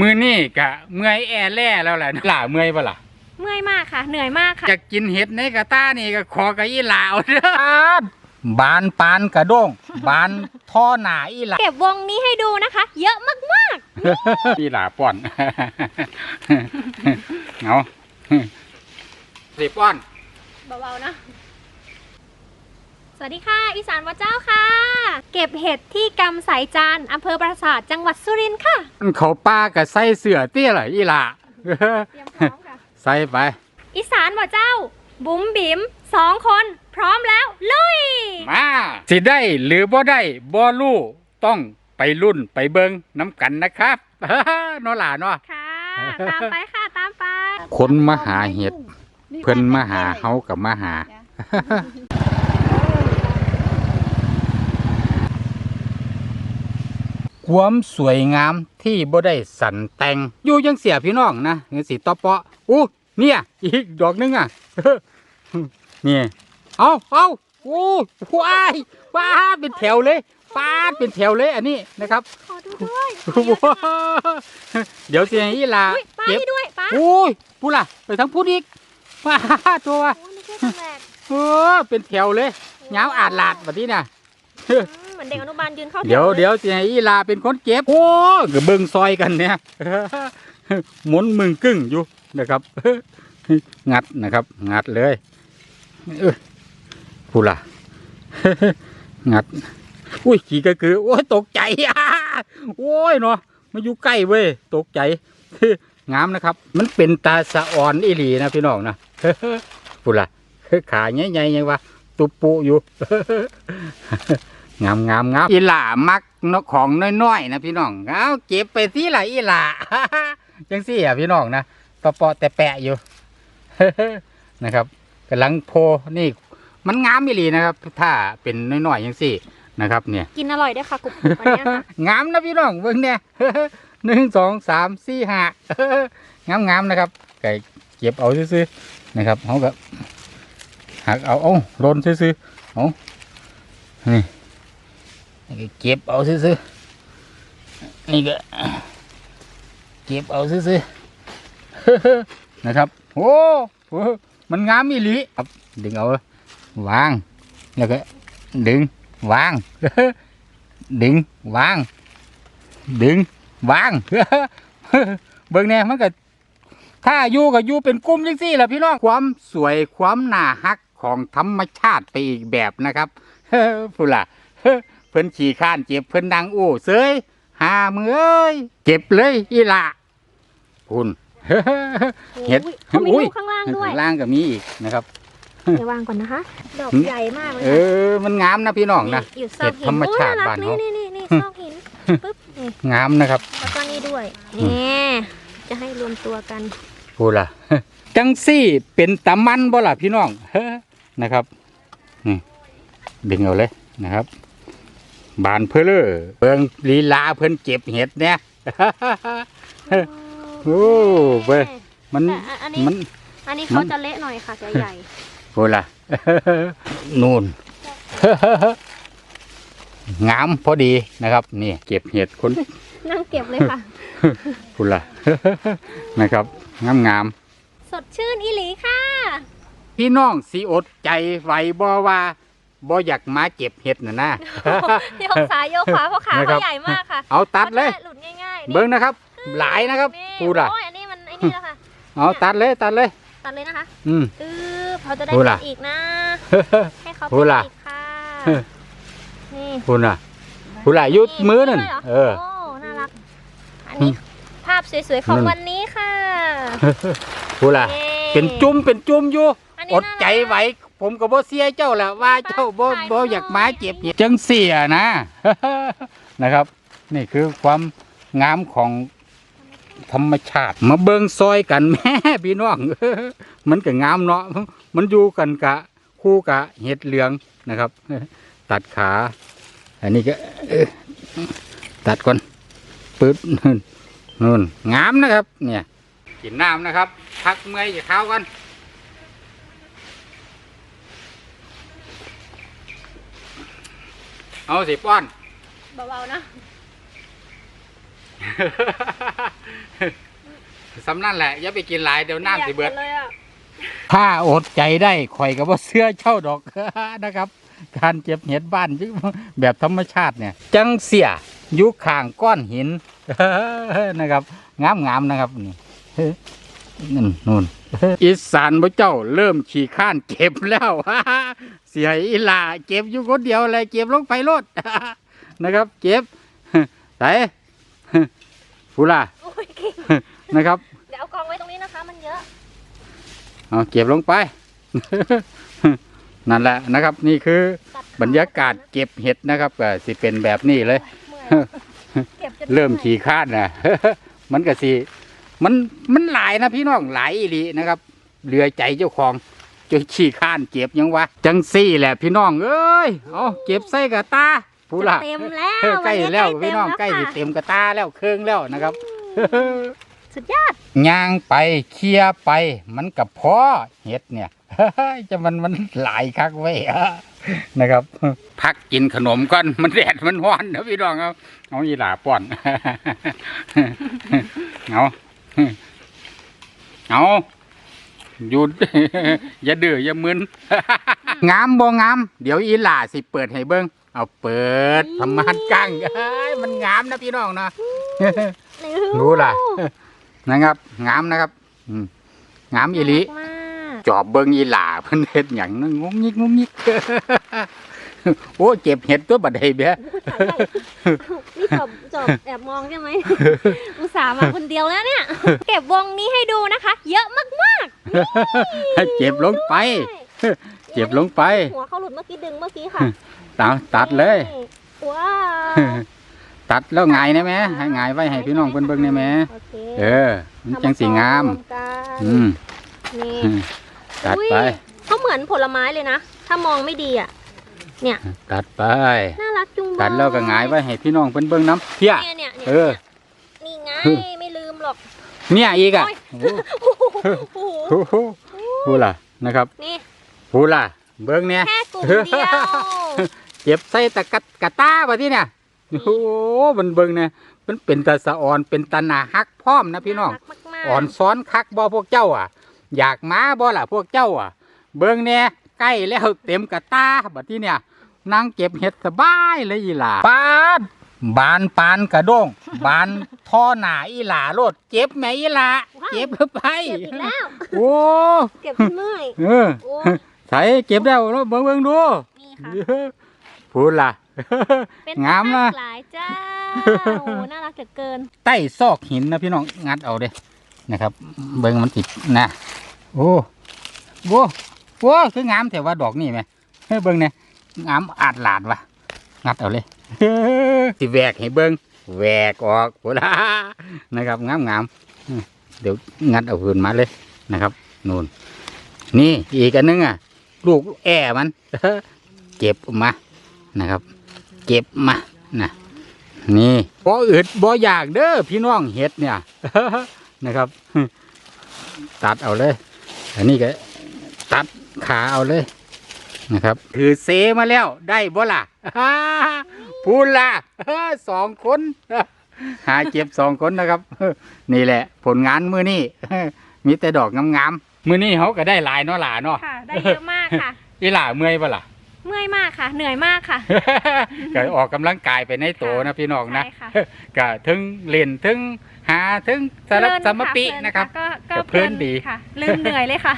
มือนี่กะเมื่อยแอแล่แล้วแหละหล่าเมื่อยปะล่ะเมื่อยมากค่ะ เหนื่อยมากค่ะจะกินเห็ดในกระต้านี่ก็ขอกะอีหลาวเด้อบานปานกระด้งบานท่อหนาอีหลาเก็บวงนี้ให้ดูนะคะ เยอะมากอีหลาป้อนเอาสิป้อนๆเบาๆนะส วัสดีค่ะ อีสานวัดเจ้าค่ะ เก็บเห็ดที่กำสายจานอำเภอปราสาทจังหวัดสุรินทร์ค่ะ เขาป้ากับใส่เสื้อเตี้ยเหรออีหลาเตรียมพร้อมค่ะ ใส่ไป อีสานวัดเจ้า บุ๋มบิ๋มสองคนพร้อมแล้วลุย มาสิได้หรือบ่ได้บ่รู้ต้องไปรุ่นไปเบิงน้ำกันนะครับเนอหลาเนาะค่ะ ตามไปค่ะตามไปคนมาหาเห็ด เพิ่นมาหาเฮากับมาหา ความสวยงามที่บ่ได้สันแต่งอยู่ยังเสียพี่น้องนะเงินสีต่อเปาะอู้เนี่ย อีกดอกหนึงอะนี่เอาเอาอู้ว้ายว้าดเป็นแถวเลยฟาดเป็นแถวเลยอันนี้นะครับขอดูด้วยเดี๋ยวเสียอีหลาอุ้ยป้าเก็บให้ด้วยป้าโอ้ยพูดล่ะไปทั้งพูดอีกว้าตัวโอ้ยไม่ใช่ตำแหน่งเออเป็นแถวเลยยาวอาดลาดแบบนี้น่ะอื มเหมือนเด็กอนุบาลยืนเข้าแถเดี๋ยวลเดี๋ยวเสียอีหลาเป็นคนเก็บ โอ้ก็เบิ่งซอยกันเนี่ยหมุนมึงกึ่งอยู่นะครับ งัดนะครับ งัดเลยเออพูดล่ะ งัด อุ้ยขี่ก็คือ โอ้ยตกใจอะโอ้ยเนาะมาอยู่ใกล้เว้ยตกใจงามนะครับ มันเป็นตาสะอ่อนอีหลีนะพี่น้องนะพูดล่ะขาใหญ่ๆยังว่าตุปุอยู่ งามงามงามอีหล่ามักนกของน้อยๆนะพี่น้องเอาเก็บไปที่ไหละอีหล่าจังสี่อะพี่น้องนะปะปอแต่แปะอยู่นะครับกำลังโพนี่ มันงามอีหลีนะครับ ถ้าเป็นน้อยๆจังสี่นะครับเนี่ยกินอร่อยด้วยค่ะกรุบๆอันเนี้ยค่ะงามนะพี่น้องเบิ่งเนี่ยหนึ่งสองสามสี่ห้างามงามๆนะครับไก่เก็บเอาซื้อๆนะครับเขาก็หักเอาเอาโรนซื้อๆเอานี่นี่ ก็เก็บเอาซื้อๆนี่ก็เก็บเอาซื้อๆนะครับโอ้โหมันงามอีหลีครับดึงเอาวางแล้วก็ดึงวาง ดึงวาง ดึงวางเบิ่งแน่มันก็ถ้าอยู่ก็อยู่เป็นกลุ่มจังซี่แหละพี่น้องความสวยความน่าฮักของธรรมชาติไปอีกแบบนะครับพูดล่ะ เพิ่นขี่ข้านเจ็บเพิ่นดังอู้เสยหามือเอ้ยเจ็บเลยอีหละพุ่นเห็ดเขามีอุ้ยลูกข้างล่างด้วยข้างล่างก็มีอีกนะครับเดี๋ยววางก่อนนะคะ ดอกใหญ่มากเลยเอค่ะอมันงามนะพี่น้องนะอยู่ซอกเห็ดหินธรรมชาติโอ้ยบ้านรักเขานี่นี่นี่ซอกหินปึ๊บนี่งามนะครับแล้วก็นี่ด้วยอืมนี่จะให้รวมตัวกันพูดล่ะจังซี่เป็นตะมันบ่ล่ะพี่น้องนะครับนี่ดึงเอาเลยนะครับ บานเพื่อเลอเบิ่งลีลาเพิ่นเก็บเห็ดเนี่ยโอ้เว้ยมันแต่อันนี้มัน อันนี้มัเขานจะเละหน่อยค่ะจะใหญ่พูดล่ะนู่นงามพอดีนะครับนี่เก็บเห็ดคนนั่งเก็บเลยค่ะพูดล่ะนะครับงามงามๆสดชื่นอีหลีค่ะ พี่น้องสีอดใจไหวบ่ว่า บ่อยากมาเก็บเห็ดน่ะนะ โยกซ้ายโยกขวาเพราะขานะครับเขาใหญ่มากค่ะเอาตัดเลย ขาจะหลุดง่ายๆนี่เบิ้งนะครับ หลายนะครับนี่พูดล่ะโอ้ยอันนี้มันไอ้นี่แล้วค่ะ เอาตัดเลยตัดเลย ตัดเลยนะคะอืม อือเขาจะได้พูดล่ะ เป็นอีกนะ ให้เขาพูเป็ดนล่ะอีกค่ะนี่ พูดน่ะพูดล่ะยุดมือนั่นด้วยหรเออ โอ้ น่ารัก อันนี้ภาพสวยๆ ของนั่น วันนี้ค่ะพูดล่ะ ย้เป็นจุ่มเป็นจุ่มอยู่ อันนี้อดใจไหว ผมก็บ่เสียเจ้าแหละว่าเจ้าบ่ถ่ายบ่รูปอยากมาเก็บเห็ดจังเสียนะ นะครับ นี่คือความงามของธรรมชาติ มาเบิ่งซอยกันแม่พี่น้องมันก็งามเนาะมันอยู่กันกะ คู่กะเห็ดเหลืองนะครับ ตัดขา อันนี้ก็เอ้อตัดก่อนปึ๊บนู่นนู่นงามนะครับ เนี่ยกินน้ำนะครับ พักเมื่อยอย่าข้าวกัน เอาสิป้อนเบาๆนะ สำนั่นแหละอย่าไปกินหลายเดี๋ยวน้ำสิเบิดอยากกินเลยอะถ้าอดใจได้ข่อยก็บ่เสื้อเช่าดอก นะครับ การเจ็บเห็ดบ้านแบบธรรมชาติเนี่ย จังเสียอยู่ข้างก้อนหินนะครับ งามงามๆนะครับนี่นั่นนู่น อีสานบ่เจ้าเริ่มขี่ข้านเก็บแล้วเสียอีหลาเก็บอยู่คนเดียวเลยเก็บลงไปโลดนะครับ เก็บไหนฟูล่าโอ้ยเก่งนะครับเดี๋ยวเอากองไว้ตรงนี้นะคะ มันเยอะเอาเก็บลงไป นั่นแหละนะครับ นี่คือตัดขบรรยากาศเก็บเห็ดนะครับก็สิเป็นแบบนี้เลยเมื่อยเก็บจนเริ่มอยขี่คาดนะมันก็สิ มันมันหลายนะพี่น้องหลายอีหลีนะครับเรือใจเจ้าของจนขี่ข้านเก็บยังวะจังซี่แหละพี่น้องเอ้ยเอาเก็บใส่กระตาผู้ละจะเต็มแล้วเออใกล้วันนี้แล้วเต็พี่มน้องแล้วใกล้สิค่ะเต็มกระตาแล้วเครื่องแล้วนะครับสุดยอดย่างไปเคลียร์ไป มันกับพอเห็ดเนี่ยจะมันมันหลายคักไว้ยนะครับ พักกินขนมก่อนมันแดดมันร้อนนะพี่น้องครับเอาอีหลาป้อนเอา เอาหยุด อย่าดื้ออย่ามึน งามบ่งาม เดี๋ยวอีหล่าสิเปิดให้เบิ้งเอาเปิดทำมานกั้งเอ้ยมันงามนะพี่น้องเนาะ รู้ล่ะ นะครับ งามนะครับ อืมงามอีหลีน่ารักมาก จอบเบิงอีหล่าเพิ่นเฮ็ดหยังนั่นงงงิกงงงิกโอ้เจ็บเห็ดตัวบัดใดเบ้นี่จบจบแอบมองใช่ไหมอุตส่าห์มาคนเดียวแล้วเนี่ย เก็บวงนี้ให้ดูนะคะ เยอะมากมากเจ็บลงไปเจ็บลงไป หัวเขาหลุดเมื่อกี้ดึงเมื่อกี้ค่ะตัดตัดเลยนี่ว้าวตัดแล้วไงายนะแม่ให้ไงายไว้ให้พี่น้องเพิ่นเบิ่งได้แม่โอเคเออ มันจังสีงามเอรวกันอืมนี่ ตัดไปอุ๊ยเขาเหมือนผลไม้เลยนะ ถ้ามองไม่ดีอะ เนี่ย ตัดไป น่ารักจุงเบยตัดแล้วก็ไงายไว้ให้พี่น้องเพิ่นเบิ่งน้ำเพี้ยเนี่ยเนี่ยเนี่ยเออ นี่ไงเออไม่ลืมหรอก เนี่ยอีกอะโอ้ยโอ้โหโอ้โหพูดล่ะนะครับนี่พูดล่ะ เบิ่งเนี่ยแค่กลุ่มเดียวเจ็บใส่ตะกัดกะตาบ่ที่เนี่ยโอ้โหมันเบิ่งเนี่ยมันเป็นตาสะอ่อนเป็นตาหนาฮักพร้อมนะพี่น้องารักมากๆอ่อนซ้อนคักบ่พวกเจ้าอะ อยากมาบ่ล่ะพวกเจ้าอะ เบิ่งเนี่ยใกล้แล้วเต็มกะตาบัดที่เนี่ยนั่งเก็บเห็ดสบายเลยอีหล่าปานบานปานกระด้งบานท่อหนาอีหล่าโลดเจ็บไหมอีหล่าเจ็บหรือไปเก็บอีกแล้ว โอ้เก็บเมื่อยเออโอ้ใส่เก็บแล้วเบิ่งเบิ่งดูนี่ค่ะพูดล่ะเป็นงามนะหลายเจ้าโอ้น่ารักเหลือเกิน ใต้ซอกหินนะพี่น้องงัดเอาเด้ นะครับ เบิ่งมันติดนะโอ้โหโอ้คืองามแต่ว่าดอกนี่ไหมเฮ้ยเบิ่งเนี่ยงามอาดหลาดวะงัดเอาเลยสิแหวกให้เบิ่งแหวกออกโหล่ะนะครับงามงามเดี๋ยวงัดเอาคืนมาเลยนะครับนู่นนี่อีกอันนึงอะ ลูกแอ่มันเก็บมานะครับ เก็บมานะนี่บ่อึดบ่อยากเด้อพี่น้องเห็ดเนี่ย นะครับ ตัดเอาเลย อันนี้ก็ตัดขาเอาเลยนะครับ ถือเซมาแล้วได้บ่ล่ะพูดล่ะสองคนหาเจ็บสองคนนะครับ นี่แหละ ผลงานมือนี่มีแต่ดอกงามๆมือนี่เขาก็ได้หลายเนาะหล่าเนาะค่ะได้เยอะมากค่ะอีหล่าเมื่อยบ่ล่ะ เมื่อยมากค่ะ เหนื่อยมากค่ะ ก็ออกกำลังกายไปในโตนะพี่น้องนะใช่ค่ะ ก็ถึงเล่นถึงหาถึงสารบเพลินสมปิเพลินนะครับก็ก็ก็เพลินดี ค่ะลืมเหนื่อยเลยค่ะ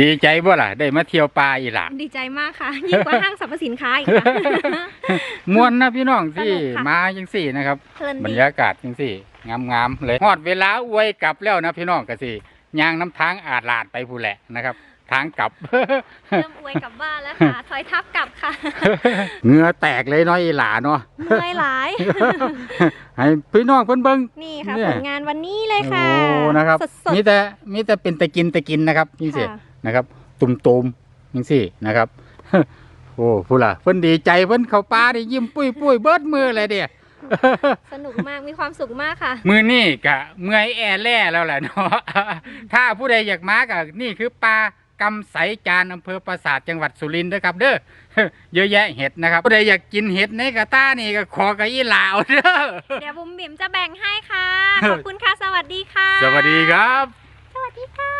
ดีใจบ่ล่ะ ได้มาเที่ยวป่าอีหล่ะ ดีใจมากค่ะ ยิ่งกว่าห้างสรรพสินค้าอีกค่ะ มวนนะพี่น้องที่สนุกค่ะ มาจังสี่นะครับ เพลินบรดีรยากาศจังสี่งามๆเลยฮอดเวลาอวยกลับแล้วนะพี่น้องก็สิย่างน้ำทางอาดลาดไปผู้นแหละนะครับ ทางกลับ เริ่มอวยกลับบ้านแล้วค่ะถอยทับกลับค่ะเหงื่อแตกเลยเนาะอีหล่าเนาะเหนื่อยหลาย ให้พี่น้องเพิ่นเบิ่งนี่ค่ะเนี่ยผลงานวันนี้เลยค่ะโอ้นะครับสดมีแต่มีแต่เป็นตะกินตะกินนะครับจังๆซี่ค่ะนะครับ ตุ่มตุมๆจังซี่นะครับโอ้พูดล่ะเพิ่นดีใจเพิ่นเข้าป่าได้ยิ้มปุ้ยปุ้ยเบิดมือเลยเดียสนุกมากมีความสุขมากค่ะ มือนี่กะเมื่อยแอแล่แล้วแหละเนาะถ้าผู้ใดอยากมาก็นี่คือปลา กำไสจานอำเภอปราสาทจังหวัดสุรินทร์นะครับเด้อเยอะแยะเห็ดนะครับใครอยากกินเห็ดในกรต้านี่ก็ขอกระยี่ลาวเด้อเดี๋ยวบุ๋มบิ๋มจะแบ่งให้ค่ะ ขอบคุณค่ะ สวัสดีค่ะ สวัสดีครับ สวัสดีค่ะ